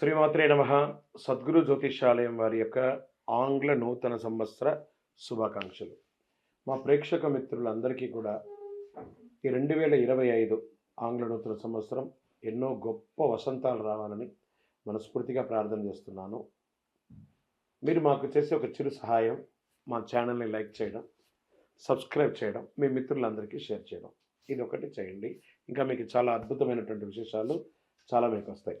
శ్రీమాత్రే నమ. సద్గురు జ్యోతిషాలయం వారి యొక్క ఆంగ్ల నూతన సంవత్సర శుభాకాంక్షలు. మా ప్రేక్షక మిత్రులందరికీ కూడా ఈ రెండు వేల ఇరవై ఐదు ఆంగ్ల నూతన సంవత్సరం ఎన్నో గొప్ప వసంతాలు రావాలని మనస్ఫూర్తిగా ప్రార్థన చేస్తున్నాను. మీరు మాకు చేసే ఒక చిరు సహాయం మా ఛానల్ని లైక్ చేయడం సబ్స్క్రైబ్ చేయడం మీ మిత్రులందరికీ షేర్ చేయడం. ఇది ఒకటి చేయండి. ఇంకా మీకు చాలా అద్భుతమైనటువంటి విశేషాలు చాలా మీకు వస్తాయి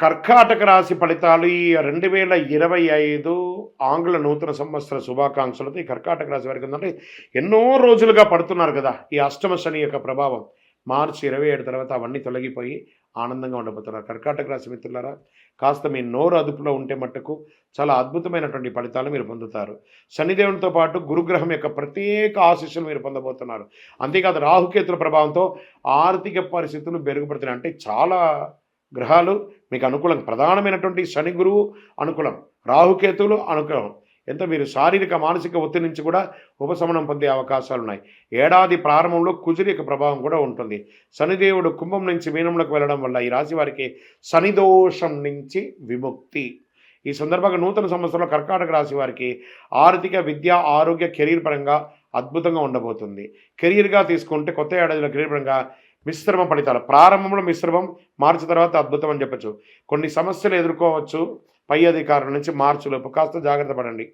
కర్కాటక రాశి ఫలితాలు ఈ రెండు వేల ఇరవై ఐదు ఆంగ్ల నూతన సంవత్సర శుభాకాంక్షలతో ఈ కర్కాటక రాశి వారికి ఏంటంటే ఎన్నో రోజులుగా పడుతున్నారు కదా ఈ అష్టమ శని యొక్క ప్రభావం. మార్చి ఇరవై ఏడు తర్వాత అవన్నీ తొలగిపోయి ఆనందంగా ఉండబోతున్నారు. కర్కాటక రాశి మిత్రులారా కాస్త మీ నోరు అదుపులో ఉంటే మట్టుకు చాలా అద్భుతమైనటువంటి ఫలితాలు మీరు పొందుతారు. శనిదేవునితో పాటు గురుగ్రహం యొక్క ప్రత్యేక ఆశీస్సులు మీరు పొందబోతున్నారు. అంతేకాదు రాహుకేతుల ప్రభావంతో ఆర్థిక పరిస్థితులు మెరుగుపడుతున్నాయి. అంటే చాలా గ్రహాలు మీకు అనుకూలం ప్రధానమైనటువంటి శని గురువు అనుకూలం రాహుకేతువులు అనుకూలం. ఎంత మీరు శారీరక మానసిక ఒత్తిడి నుంచి కూడా ఉపశమనం పొందే అవకాశాలు ఉన్నాయి. ఏడాది ప్రారంభంలో కుజురి యొక్క ప్రభావం కూడా ఉంటుంది. శనిదేవుడు కుంభం నుంచి మీనంలోకి వెళ్ళడం వల్ల ఈ రాశి వారికి శనిదోషం నుంచి విముక్తి. ఈ సందర్భంగా నూతన సంవత్సరంలో కర్కాటక రాశి వారికి ఆర్థిక విద్య ఆరోగ్య కెరీర్ పరంగా అద్భుతంగా ఉండబోతుంది. కెరీర్గా తీసుకుంటే కొత్త ఏడాదిలో కెరీర్ పరంగా మిశ్రమ ఫలితాలు. ప్రారంభంలో మిశ్రమం మార్చి తర్వాత అద్భుతం అని చెప్పచ్చు. కొన్ని సమస్యలు ఎదుర్కోవచ్చు. పై అధికారుల నుంచి మార్చిలోపు. కాస్త జాగ్రత్త పడండి.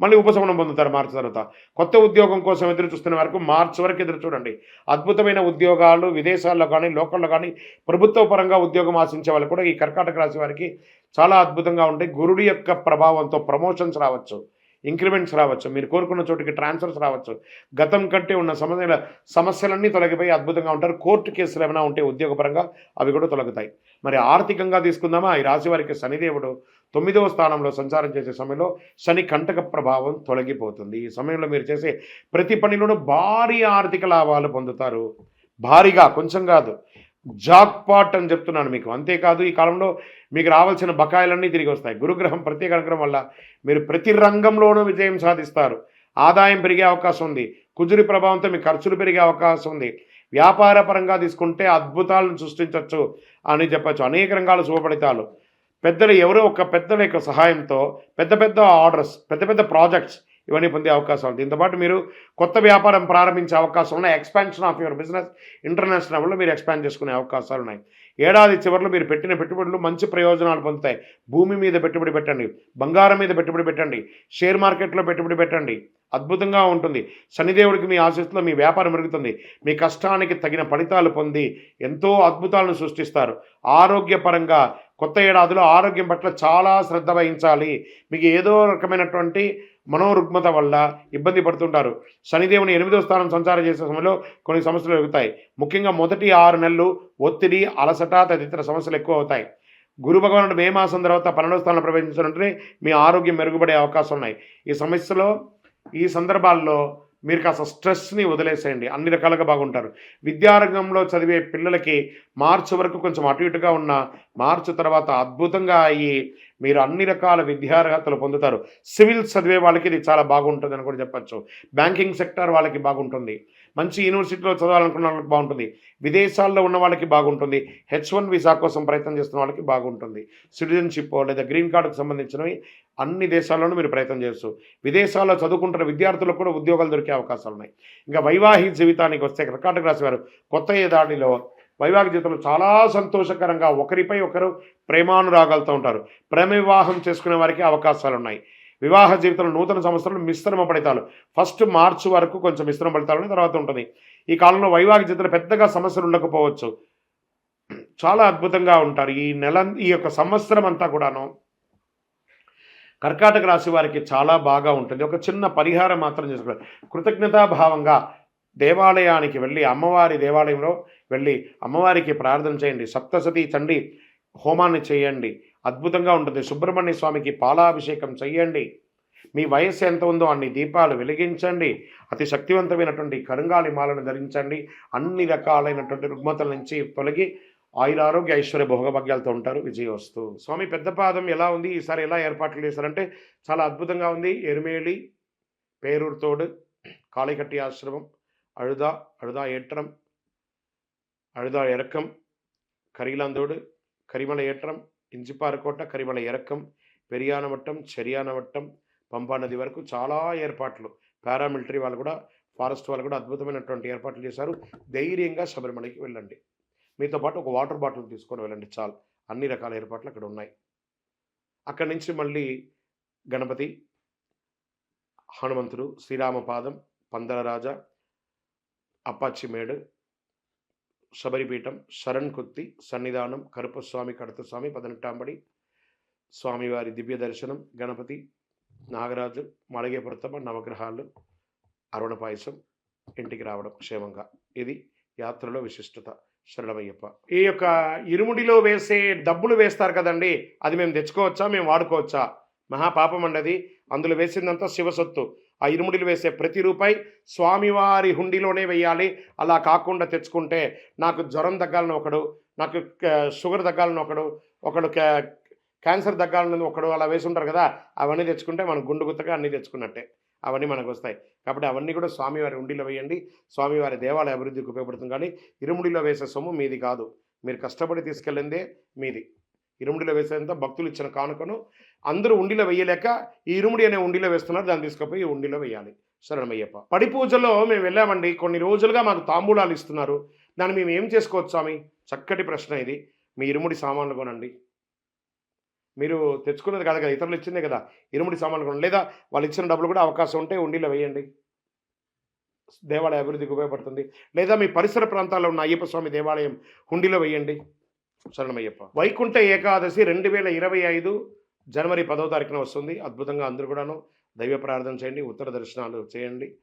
మళ్ళీ ఉపశమనం పొందుతారు మార్చి తర్వాత. కొత్త ఉద్యోగం కోసం ఎదురు చూస్తున్న వరకు మార్చి వరకు ఎదురు చూడండి. అద్భుతమైన ఉద్యోగాలు విదేశాల్లో కానీ లోకల్లో కానీ ప్రభుత్వ పరంగా ఉద్యోగం ఆశించే వాళ్ళు కూడా ఈ కర్కాటక రాశి వారికి చాలా అద్భుతంగా ఉంటాయి గురుడి యొక్క ప్రభావంతో ప్రమోషన్స్ రావచ్చు. ఇంక్రిమెంట్స్ రావచ్చు మీరు కోరుకున్న చోటికి ట్రాన్స్ఫర్స్ రావచ్చు. గతం కంటే ఉన్న సమస్యల సమస్యలన్నీ తొలగిపోయి అద్భుతంగా ఉంటారు. కోర్టు కేసులు ఏమైనా ఉంటే ఉద్యోగపరంగా అవి కూడా తొలగుతాయి. మరి ఆర్థికంగా తీసుకుందామా? ఈ రాశి వారికి శనిదేవుడు తొమ్మిదవ స్థానంలో సంచారం చేసే సమయంలో శని కంటక ప్రభావం తొలగిపోతుంది. ఈ సమయంలో మీరు చేసే ప్రతి పనిలోనూ భారీ ఆర్థిక లాభాలు పొందుతారు. భారీగా కొంచెం కాదు. జాక్పాట్ అని చెప్తున్నాను మీకు. అంతేకాదు ఈ కాలంలో మీకు రావాల్సిన బకాయిలన్నీ తిరిగి వస్తాయి. గురుగ్రహం ప్రత్యేక అనుగ్రహం వల్ల మీరు ప్రతి రంగంలోనూ విజయం సాధిస్తారు. ఆదాయం పెరిగే అవకాశం ఉంది. కుజురి ప్రభావంతో మీ ఖర్చులు పెరిగే అవకాశం ఉంది. వ్యాపార పరంగా తీసుకుంటే అద్భుతాలను సృష్టించవచ్చు అని చెప్పచ్చు. అనేక రంగాల శుభఫలితాలు పెద్దలు ఎవరో ఒక పెద్దల యొక్క సహాయంతో పెద్ద పెద్ద ఆర్డర్స్ పెద్ద పెద్ద ప్రాజెక్ట్స్ ఇవన్నీ పొందే అవకాశం ఉంది. దీంతోపాటు మీరు కొత్త వ్యాపారం ప్రారంభించే అవకాశం ఉన్నాయి. Expansion of your business international లెవెల్లో మీరు ఎక్స్పాండ్ చేసుకునే అవకాశాలు ఉన్నాయి. ఏడాది చివరిలో మీరు పెట్టిన పెట్టుబడులు మంచి ప్రయోజనాలు పొందుతాయి. భూమి మీద పెట్టుబడి పెట్టండి. బంగారం మీద పెట్టుబడి పెట్టండి. షేర్ మార్కెట్లో పెట్టుబడి పెట్టండి. అద్భుతంగా ఉంటుంది. శనిదేవుడికి మీ ఆశీస్సులో మీ వ్యాపారం మెరుగుతుంది మీ కష్టానికి తగిన ఫలితాలు పొంది ఎంతో అద్భుతాలను సృష్టిస్తారు. ఆరోగ్యపరంగా కొత్త ఏడాదిలో ఆరోగ్యం పట్ల చాలా శ్రద్ధ వహించాలి. మీకు ఏదో రకమైనటువంటి మనోరుగ్మత వల్ల ఇబ్బంది పడుతుంటారు. శనిదేవుని ఎనిమిదో స్థానం సంచారం చేసే సమయంలో కొన్ని సమస్యలు ఎదుగుతాయి. ముఖ్యంగా మొదటి ఆరు నెలలు ఒత్తిడి అలసట తదితర సమస్యలు ఎక్కువ అవుతాయి. గురు భగవానుడు మే మాసం తర్వాత పన్నెండవ స్థానంలో ప్రవేశించాలంటే మీ ఆరోగ్యం మెరుగుపడే అవకాశం ఉన్నాయి. ఈ సమస్యలో ఈ సందర్భాల్లో మీరు కాస్త స్ట్రెస్ని వదిలేసేయండి. అన్ని రకాలుగా బాగుంటారు. విద్యారంగంలో చదివే పిల్లలకి మార్చి వరకు కొంచెం అటు ఇటుగా ఉన్న మార్చి తర్వాత అద్భుతంగా అయ్యి మీరు అన్ని రకాల విద్యార్హతలు పొందుతారు. సివిల్ చదివే వాళ్ళకి ఇది చాలా బాగుంటుంది అని కూడా చెప్పచ్చు. బ్యాంకింగ్ సెక్టర్ వాళ్ళకి బాగుంటుంది. మంచి యూనివర్సిటీలో చదవాలనుకున్న వాళ్ళకి బాగుంటుంది. విదేశాల్లో ఉన్న వాళ్ళకి బాగుంటుంది. హెచ్ వన్ వీసా కోసం ప్రయత్నం చేస్తున్న వాళ్ళకి బాగుంటుంది. సిటిజన్షిప్ లేదా గ్రీన్ కార్డుకు సంబంధించినవి అన్ని దేశాల్లోనూ మీరు ప్రయత్నం చేయొచ్చు. విదేశాల్లో చదువుకుంటున్న విద్యార్థులకు కూడా ఉద్యోగాలు దొరికే అవకాశాలు ఉన్నాయి. ఇంకా వైవాహిక జీవితానికి వస్తే కర్కాటక రాశి వారు కొత్త ఏదాడిలో వైవాహిక జీవితంలో చాలా సంతోషకరంగా ఒకరిపై ఒకరు ప్రేమానురాగాలతో ఉంటారు. ప్రేమ వివాహం చేసుకునే వారికి అవకాశాలు ఉన్నాయి వివాహ జీవితంలో నూతన సంవత్సరంలో మిశ్రమ ఫలితాలు. ఫస్ట్ మార్చ్ వరకు కొంచెం మిశ్రమ ఫలితాలు తర్వాత ఉంటుంది. ఈ కాలంలో వైవాహిక జీవితంలో పెద్దగా సమస్యలు ఉండకపోవచ్చు. చాలా అద్భుతంగా ఉంటారు. ఈ నెల ఈ యొక్క సంవత్సరం అంతా కూడాను కర్కాటక రాశి వారికి చాలా బాగా ఉంటుంది. ఒక చిన్న పరిహారం మాత్రం చేసుకోవాలి. కృతజ్ఞతాభావంగా దేవాలయానికి వెళ్ళి అమ్మవారి దేవాలయంలో వెళ్ళి అమ్మవారికి ప్రార్థన చేయండి. సప్తసతి చండి హోమాన్ని చేయండి. అద్భుతంగా ఉంటుంది. సుబ్రహ్మణ్య స్వామికి పాలాభిషేకం చెయ్యండి. మీ వయస్సు ఎంత ఉందో అన్ని దీపాలు వెలిగించండి. అతి శక్తివంతమైనటువంటి కరుంగాలి మాలను ధరించండి. అన్ని రకాలైనటువంటి రుగ్మతల నుంచి తొలగి ఆయురారోగ్య ఐశ్వర్య భోగభాగ్యాలతో ఉంటారు. విజయవస్తు. స్వామి పెద్దపాదం ఎలా ఉంది? ఈసారి ఎలా ఏర్పాట్లు చేశారంటే చాలా అద్భుతంగా ఉంది. ఎరుమేళి పేరూరుతోడు కాళీకట్టి ఆశ్రమం అడుదా అడుదా ఏట్రం అడుదా ఎరకం கரிலாந்தோடு కరిమల ఏట్రం ఇంజిపార కోట కరిమల ఇరక్కం పెరియాన మట్టం చెరియాన పంపా నది వరకు చాలా ఏర్పాట్లు. పారామిలిటరీ వాళ్ళు కూడా ఫారెస్ట్ వాళ్ళు కూడా అద్భుతమైనటువంటి ఏర్పాట్లు చేశారు. ధైర్యంగా శబరిమలకి వెళ్ళండి. మీతో పాటు ఒక వాటర్ బాటిల్ తీసుకొని వెళ్ళండి చాలు. అన్ని రకాల ఏర్పాట్లు అక్కడ ఉన్నాయి. అక్కడి నుంచి మళ్ళీ గణపతి హనుమంతుడు శ్రీరామపాదం పందలరాజ అప్పాచిమేడు శబరిపీఠం శరణ్ కుత్తి సన్నిధానం కరుపస్వామి కడతస్వామి పదనెట్టాంబడి స్వామివారి దివ్య దర్శనం గణపతి నాగరాజు మలగే నవగ్రహాలు అరుణ పాయసం ఇంటికి రావడం క్షేమంగా. ఇది యాత్రలో విశిష్టత. శరణమయ్యప్ప. ఈ యొక్క ఇరుముడిలో వేసే డబ్బులు వేస్తారు కదండి అది మేము తెచ్చుకోవచ్చా మేము వాడుకోవచ్చా? మహాపాపం అండి అది. అందులో వేసిందంతా శివసొత్తు ఆ ఇరుముడిలు వేసే ప్రతి రూపాయి స్వామివారి హుండీలోనే వేయాలి. అలా కాకుండా తెచ్చుకుంటే నాకు జ్వరం తగ్గాలని ఒకడు నాకు షుగర్ తగ్గాలని ఒకడు ఒకడు క్యాన్సర్ తగ్గాలని ఒకడు అలా వేసి ఉంటారు కదా అవన్నీ తెచ్చుకుంటే మనం గుండు గుత్తగా అన్నీ తెచ్చుకున్నట్టే. అవన్నీ మనకు వస్తాయి. కాబట్టి అవన్నీ కూడా స్వామివారి హుండీలో వేయండి. స్వామివారి దేవాలయ అభివృద్ధికి ఉపయోగపడుతుంది కానీ ఇరుముడిలో వేసే సొమ్ము మీది కాదు. మీరు కష్టపడి తీసుకెళ్ళిందే మీది. ఇరుముడిలో వేసేంత భక్తులు ఇచ్చిన కానుకను అందరూ ఉండిలో వేయలేక ఈ ఇరుముడి అనే ఉండిలో వేస్తున్నారు. దాన్ని తీసుకుపోయి ఉండిలో వేయాలి. శరణమయ్యప్ప. పడి పూజలో మేము వెళ్ళామండి. కొన్ని రోజులుగా మాకు తాంబూలాలు ఇస్తున్నారు. దాన్ని మేము ఏం చేసుకోవచ్చు స్వామి? చక్కటి ప్రశ్న ఇది. మీ ఇరుముడి సామాన్లు కొనండి. మీరు తెచ్చుకున్నది కాదు కదా ఇతరులు ఇచ్చిందే కదా ఇరుముడి సామాన్లు కొనండి. లేదా వాళ్ళు ఇచ్చిన డబ్బులు కూడా అవకాశం ఉంటే ఉండిలో వేయండి. దేవాలయ అభివృద్ధికి ఉపయోగపడుతుంది. లేదా మీ పరిసర ప్రాంతాల్లో ఉన్న అయ్యప్ప స్వామి దేవాలయం హుండీలో వేయండి. శరణమయ్యప్ప. వైకుంఠ ఏకాదశి రెండు వేల ఇరవై ఐదు జనవరి పదో తారీఖున వస్తుంది. అద్భుతంగా అందరూ కూడాను దైవ ప్రార్థన చేయండి ఉత్తర దర్శనాలు చేయండి.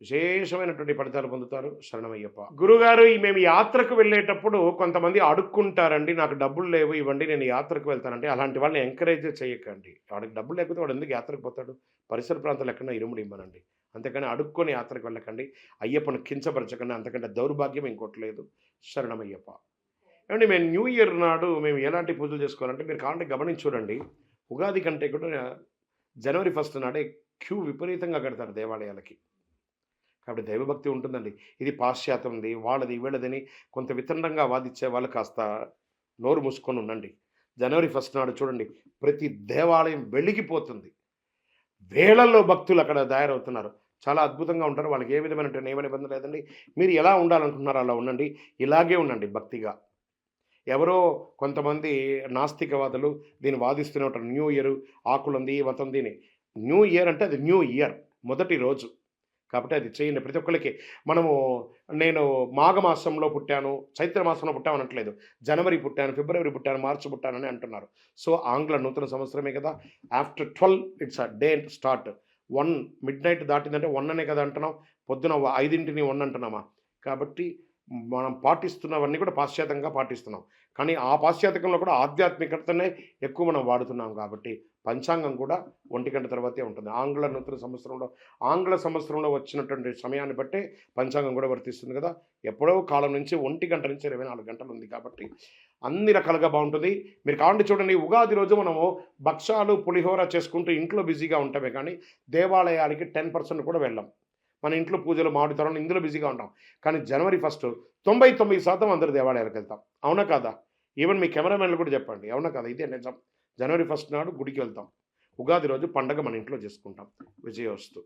విశేషమైనటువంటి ఫలితాలు పొందుతారు శరణమయ్యప్ప. గురుగారు ఈ మేము యాత్రకు వెళ్ళేటప్పుడు కొంతమంది అడుక్కుంటారండి నాకు డబ్బులు లేవు ఇవ్వండి నేను యాత్రకు వెళ్తానంటే అలాంటి వాళ్ళని ఎంకరేజ్ చేయకండి. వాడికి డబ్బులు లేకపోతే వాడు ఎందుకు యాత్రకు పోతాడు? పరిసర ప్రాంతాలు ఎక్కడ ఇరుముడు ఇవ్వనండి అంతేకాని అడుక్కొని యాత్రకు వెళ్ళకండి. అయ్యప్పను కించపరచకండి అంతకంటే దౌర్భాగ్యం ఇంకోటి లేదు. శరణమయ్యప్ప. ఏమండి మేము న్యూ ఇయర్ నాడు మేము ఎలాంటి పూజలు చేసుకోవాలంటే మీరు కావాలంటే గమనించి చూడండి ఉగాది కంటే కూడా జనవరి ఫస్ట్ నాడే క్యూ విపరీతంగా కడతారు దేవాలయాలకి. కాబట్టి దైవభక్తి ఉంటుందండి. ఇది పాశ్చాత్యంది వాళ్ళది వీళ్ళదని కొంత వితండంగా వాదిచ్చే వాళ్ళు కాస్త నోరు మూసుకొని ఉండండి. జనవరి ఫస్ట్ నాడు చూడండి ప్రతి దేవాలయం వెలిగిపోతుంది. వేళల్లో భక్తులు అక్కడ తయారవుతున్నారు. చాలా అద్భుతంగా ఉంటారు. వాళ్ళకి ఏ విధమైన నియమ నిబంధన లేదండి. మీరు ఎలా ఉండాలనుకుంటున్నారో అలా ఉండండి. ఇలాగే ఉండండి భక్తిగా. ఎవరో కొంతమంది నాస్తికవాదులు దీన్ని వాదిస్తూనే ఉంటారు న్యూ ఇయర్ ఆకులుంది వతం దీని న్యూ ఇయర్ అంటే అది న్యూ ఇయర్ మొదటి రోజు. కాబట్టి అది చేయండి ప్రతి ఒక్కరికి మనము నేను మాఘమాసంలో పుట్టాను చైత్ర మాసంలో పుట్టాను అనట్లేదు. జనవరి పుట్టాను ఫిబ్రవరి పుట్టాను మార్చి పుట్టానని అంటున్నారు. సో ఆంగ్ల నూతన సంవత్సరమే కదా. After twelve it's a day start. One midnight దాటిందంటే one అనే కదా అంటున్నాం. పొద్దున ఐదింటిని వన్ అంటున్నామా? కాబట్టి మనం పాటిస్తున్నవన్నీ కూడా పాశ్చాత్యంగా పాటిస్తున్నాం. కానీ ఆ పాశ్చాత్యంలో కూడా ఆధ్యాత్మికతనే ఎక్కువ మనం వాడుతున్నాం కాబట్టి పంచాంగం కూడా ఒంటి గంట తర్వాతే ఉంటుంది. ఆంగ్ల నూతన సంవత్సరంలో ఆంగ్ల సంవత్సరంలో వచ్చినటువంటి సమయాన్ని బట్టే పంచాంగం కూడా వర్తిస్తుంది కదా. ఎప్పుడో కాలం నుంచి ఒంటి గంట నుంచి ఇరవై నాలుగు గంటలు ఉంది కాబట్టి అన్ని రకాలుగా బాగుంటుంది. మీరు కావండి చూడండి ఉగాది రోజు మనము భక్షాలు పులిహోర చేసుకుంటూ ఇంట్లో బిజీగా ఉంటామే కానీ దేవాలయాలకి టెన్ పర్సెంట్ కూడా వెళ్ళాం. మన ఇంట్లో పూజలు మామిడి తోరణాలు ఇందులో బిజీగా ఉంటాం. కానీ జనవరి ఫస్ట్ తొంభై తొమ్మిది శాతం అందరు దేవాలయాలకు వెళ్తాం. అవునా కాదా? ఈవెన్ మీ కెమెరామెన్లు కూడా చెప్పండి. అవునా కదా? ఇదే నిజం. జనవరి ఫస్ట్ నాడు గుడికి వెళ్తాం. ఉగాది రోజు పండగ మన ఇంట్లో చేసుకుంటాం. విజయోస్తు